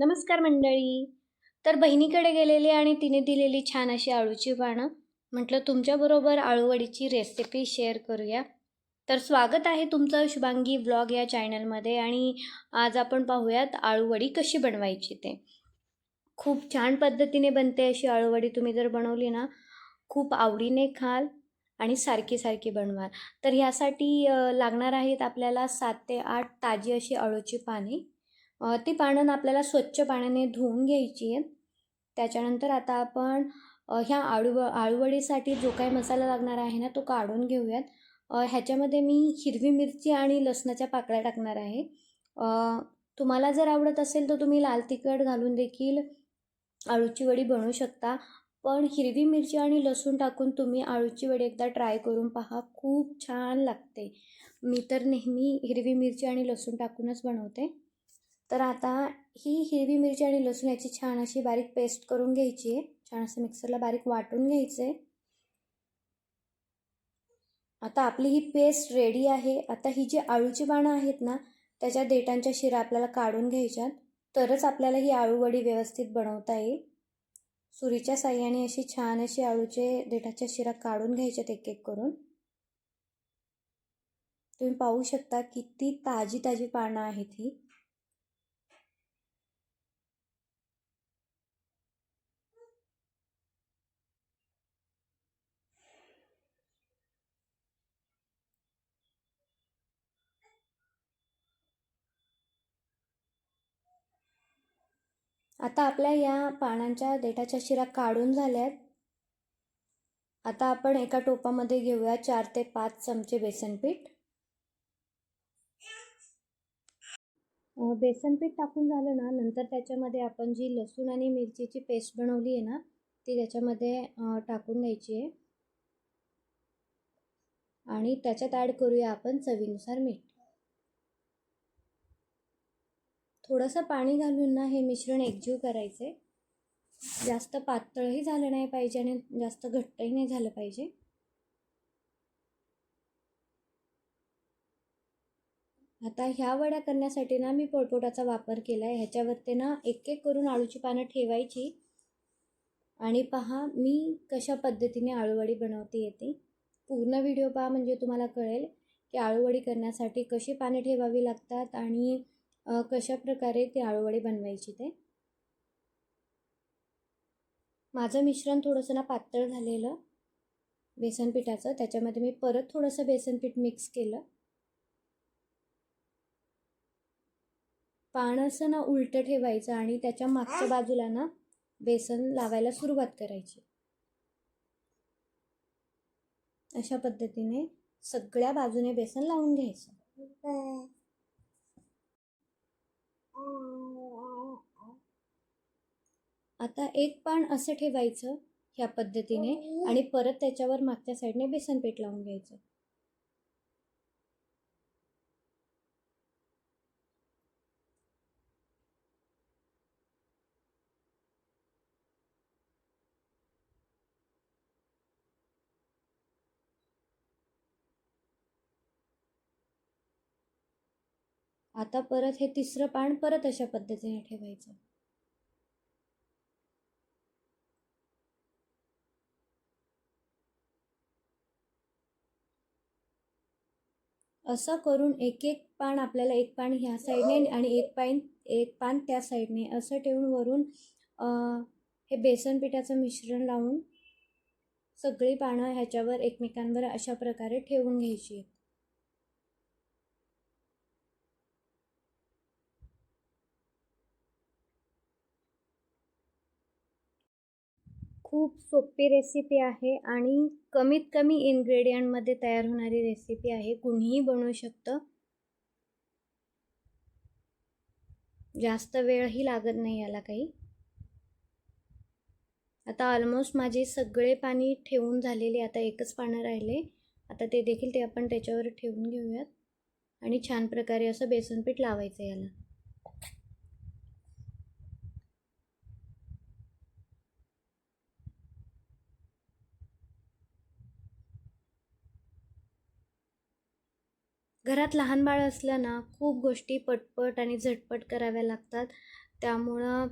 नमस्कार मंडळी. तर बहिणीकडे गेलेली आणि तिने दिलेली छान अशी आळूची पानं म्हटलं तुमच्याबरोबर आळूवडीची रेसिपी शेअर करूया. तर स्वागत आहे तुमचं शुभांगी ब्लॉग या चॅनलमध्ये आणि आज आपण पाहूयात आळूवडी कशी बनवायची ते. खूप छान पद्धतीने बनते अशी आळूवडी तुम्ही जर बनवली ना खूप आवडीने खाल आणि सारखी सारखी बनवाल. तर ह्यासाठी लागणार आहेत आपल्याला सात ते आठ ताजी अशी आळूची पाने. ती पानं आपल्याला स्वच्छ पाण्याने धुवून घ्यायची आहेत. त्याच्यानंतर आता आपण ह्या आळू आळूवडीसाठी जो काही मसाला लागणार आहे ना तो काढून घेऊयात. ह्याच्यामध्ये मी हिरवी मिरची आणि लसणाच्या पाकळ्या टाकणार आहे. तुम्हाला जर आवडत असेल तर तुम्ही लाल तिखट घालून देखील आळूची वडी बनवू शकता. पण हिरवी मिरची आणि लसूण टाकून तुम्ही आळूची वडी एकदा ट्राय करून पहा. खूप छान लागते. मी तर नेहमी हिरवी मिरची आणि लसूण टाकूनच बनवते. तर आता ही हिरवी मिरची आणि लसूण याची छान अशी बारीक पेस्ट करून घ्यायची आहे. छान असं मिक्सरला बारीक वाटून घ्यायचं आहे आता आपली ही पेस्ट रेडी आहे. आता ही जी आळूची पानं आहेत ना त्याच्या देठांच्या शिरा आपल्याला काढून घ्यायच्यात. तरच आपल्याला ही आळूवडी व्यवस्थित बनवता येईल. सुरीच्या साह्याने अशी छान अशी आळूचे देठाच्या शिरा काढून घ्यायच्यात एक एक करून. तुम्ही पाहू शकता किती ताजी ताजी पानं आहेत ही. आता आपल्या या पानांच्या देठाच्या शिरा काढून झाल्यात. आता आपण एका टोपामध्ये घेऊया चार ते पाच चमचे बेसन पीठ. बेसन पीठ टाकून झालं ना नंतर त्याच्यामध्ये आपण जी लसूण आणि मिरचीची पेस्ट बनवली आहे ना ती त्याच्यामध्ये टाकून द्यायची आहे. आणि त्याच्यात ॲड करूया आपण चवीनुसार मीठ. थोडंसं पाणी घालून ना हे मिश्रण एकजीव करायचे. जास्त पातळही झालं नाही पाहिजे आणि जास्त घट्टही नाही झालं पाहिजे. आता ह्या वड्या करण्यासाठी ना मी पोळपोटाचा वापर केला आहे ह्याच्यावरती ना एक एक करून आळूची पानं ठेवायची. आणि पहा मी कशा पद्धतीने आळूवडी बनवते येते. पूर्ण व्हिडिओ पहा म्हणजे तुम्हाला कळेल की आळूवडी करण्यासाठी कशी पाने ठेवावी लागतात आणि कशा प्रकारे ती आळूवडी बनवायची ते? माझं मिश्रण थोडंसं ना पातळ झालेलं बेसन पिठाचं त्याच्यामध्ये मी परत थोडंसं बेसन पीठ मिक्स केलं. पान असं ना उलटं ठेवायचं आणि त्याच्या मागच्या बाजूला ना बेसन लावायला सुरुवात करायची. अशा पद्धतीने सगळ्या बाजूने बेसन लावून घ्यायचं. आता एक पान असं ठेवायचं ह्या पद्धतीने आणि परत त्याच्यावर मागच्या साईडने बेसन पीठ लावून घ्यायचं. आता परत हे तिसरं पान परत अशा पद्धतीने ठेवायचं. असं करून एक एक पान आपल्याला एक पान ह्या साईडने आणि एक पान एक पान त्या साईडने असं ठेवून वरून हे बेसन पिठाचं मिश्रण लावून सगळी पानं ह्याच्यावर एकमेकांवर अशा प्रकारे ठेवून घ्यायची. खूप सोपी रेसिपी आहे आणि कमीत कमी इन्ग्रेडियंटमध्ये तयार होणारी रेसिपी आहे. कुणीही बनवू शकतं. जास्त वेळही लागत नाही याला काही. आता ऑलमोस्ट माझे सगळे पाणी ठेवून झालेले आता एकच पानं राहिले. आता ते देखील ते आपण त्याच्यावर ठेवून घेऊयात. आणि छान प्रकारे असं बेसन पीठ लावायचं याला. घरात लहान बाळ असलं ना खूप गोष्टी पटपट आणि झटपट कराव्या लागतात. त्यामुळं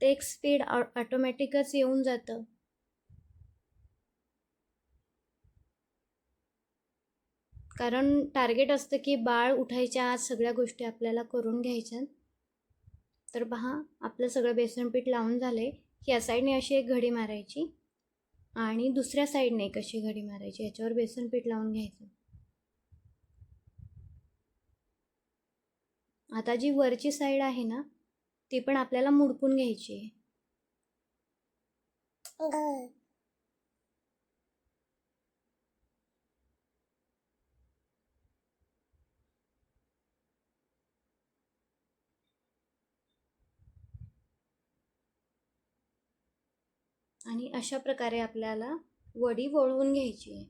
ते एक स्पीड ऑ ऑटोमॅटिकच येऊन जातं. कारण टार्गेट असतं की बाळ उठायच्या आज सगळ्या गोष्टी आपल्याला करून घ्यायच्या. तर पहा आपलं सगळं बेसन पीठ लावून झाले या साईडने अशी एक घडी मारायची आणि दुसऱ्या साईडने एक अशी घडी मारायची. याच्यावर बेसन पीठ लावून घ्यायचं. आता जी वरची साईड आहे ना ती पण आपल्याला मुडकून घ्यायची आहे. आणि अशा प्रकारे आपल्याला वडी वळवून घ्यायची आहे.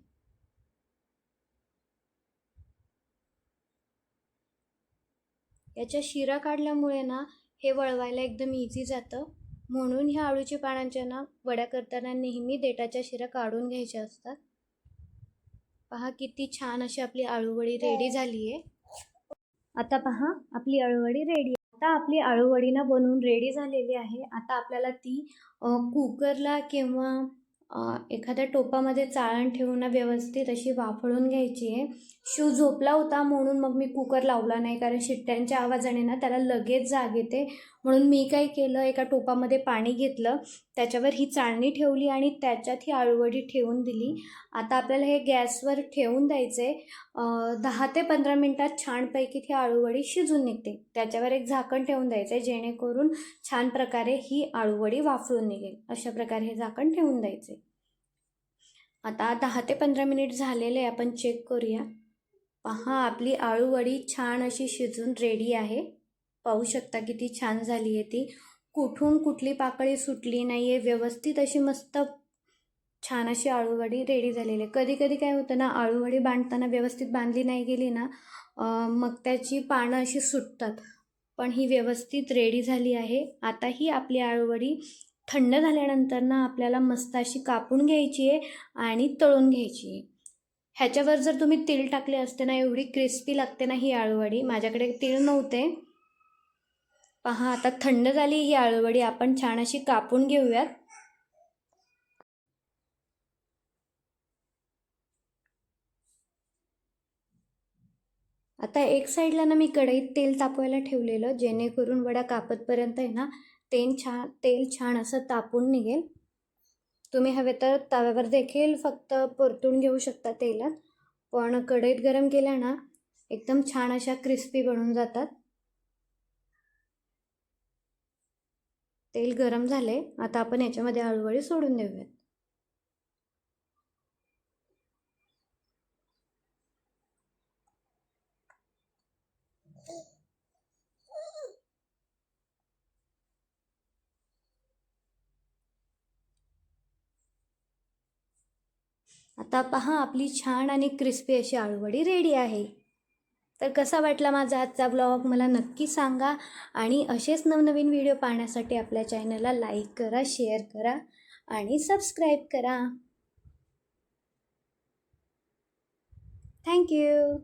याच्या शिरा काढल्यामुळे ना हे वळवायला एकदम इझी जातं. म्हणून ह्या आळूच्या पानांच्या ना वड्या करताना नेहमी देठाच्या शिरा काढून घ्यायच्या असतात. पहा किती छान अशी आपली आळूवडी रेडी झाली आहे आता पहा आपली आळूवडी रेडी आता आपली आळूवडी ना बनवून रेडी झालेली आहे. आता आपल्याला ती कुकरला किंवा एखाद्या टोपामध्ये चाळण ठेवून ना व्यवस्थित अशी वाफळून घ्यायची आहे. शिव झोपला होता म्हणून मग मी कुकर लावला नाही. कारण शिट्ट्यांच्या आवाजाने ना त्याला लगेच जाग येते. म्हणून मी काय केलं एका टोपामध्ये पाणी घेतलं. त्याच्यावर ही चाळणी ठेवली आणि त्याच्यात ही आळूवडी ठेवून दिली. आता आपल्याला हे गॅसवर ठेवून द्यायचे दहा ते पंधरा मिनटात छानपैकी ती आळूवडी शिजून निघते. त्याच्यावर एक झाकण ठेवून द्यायचं आहे जेणेकरून छान प्रकारे ही आळूवडी वाफळून निघेल. अशा प्रकारे हे झाकण ठेवून द्यायचे आता दहा ते पंधरा मिनिट झालेले आहे. आपण चेक करूया. पहा आपली आळूवडी छान अशी शिजून रेडी आहे. पाहू शकता किती छान झाली आहे ती. कुठून कुठली पाकळी सुटली नाही आहे व्यवस्थित अशी मस्त छान अशी आळूवडी रेडी झालेली आहे. कधी कधी काय होतं ना आळूवडी बांधताना व्यवस्थित बांधली नाही गेली ना मग त्याची पानं अशी सुटतात. पण ही व्यवस्थित रेडी झाली आहे. आता ही आपली आळूवडी थंड झाल्यानंतर ना आपल्याला मस्त अशी कापून घ्यायची आहे आणि तळून घ्यायची आहे ह्याच्यावर जर तुम्ही तीळ टाकले असते ना एवढी क्रिस्पी लागते ना ही आळूवडी. माझ्याकडे तीळ नव्हते. पहा आता थंड झाली ही आळूवडी. आपण छान अशी कापून घेऊयात. आता एक साईडला ना मी कढईत तेल तापवायला ठेवलेलं जेणेकरून वडा कापतपर्यंत आहे ना तेल छान तेल छान असं तापून निघेल. तुम्ही हवे तर तव्यावर देखील फक्त परतून घेऊ शकता तेलात पण कढईत गरम केल्या ना एकदम छान अशा क्रिस्पी बनून जातात. तेल गरम झाले आता आपण याच्यामध्ये हळूहळू सोडून देऊयात. आता पहा आपली छान आणि क्रिस्पी अशी आळूवडी रेडी आहे. तर कसा वाटला माझा आजचा ब्लॉग मला नक्की सांगा. आणि असेच नवनवीन व्हिडिओ पाहण्यासाठी आपल्या चॅनलला लाईक करा शेअर करा आणि सबस्क्राईब करा. थँक्यू